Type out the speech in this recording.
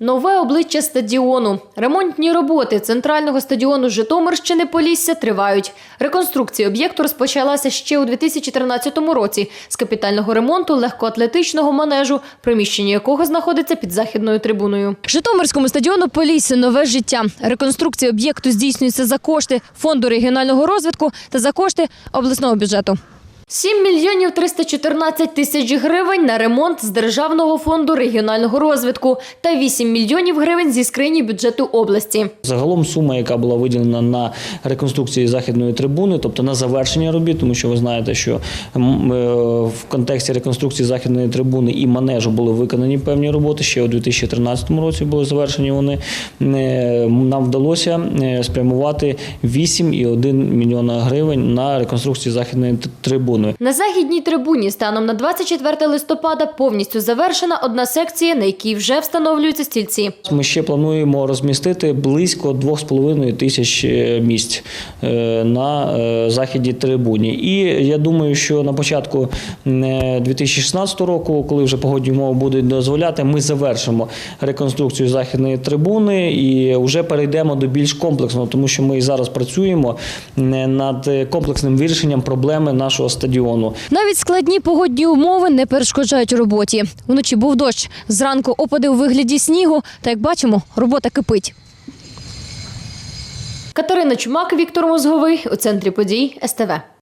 Нове обличчя стадіону. Ремонтні роботи центрального стадіону Житомирщини Полісся тривають. Реконструкція об'єкту розпочалася ще у 2013 році з капітального ремонту легкоатлетичного манежу, приміщення якого знаходиться під західною трибуною. Житомирському стадіону Полісся нове життя. Реконструкція об'єкту здійснюється за кошти фонду регіонального розвитку та за кошти обласного бюджету. 7 мільйонів 314 тисяч гривень на ремонт з Державного фонду регіонального розвитку та 8 мільйонів гривень зі скрині бюджету області. Загалом сума, яка була виділена на реконструкцію західної трибуни, тобто на завершення робіт, тому що ви знаєте, що е, в контексті реконструкції західної трибуни і манежу були виконані певні роботи. Ще у 2013 році були завершені вони. Е, Нам вдалося е, спрямувати 8,1 мільйона гривень на реконструкцію західної т- трибуни. На західній трибуні станом на 24 листопада повністю завершена одна секція, на якій вже встановлюються стільці. Ми ще плануємо розмістити близько 2,5 тисяч е, місць е, на е, західній трибуні. І я думаю, що на початку е, 2016 року, коли вже погодні умови будуть дозволяти, ми завершимо реконструкцію західної трибуни і вже перейдемо до більш комплексного, тому що ми і зараз працюємо над комплексним вирішенням проблеми нашого стадіону. Навіть складні погодні умови не перешкоджають роботі. Вночі був дощ, зранку опади у вигляді снігу, та як бачимо, робота кипить. Катерина Чумак, Віктор Мозговий у центрі подій СТВ.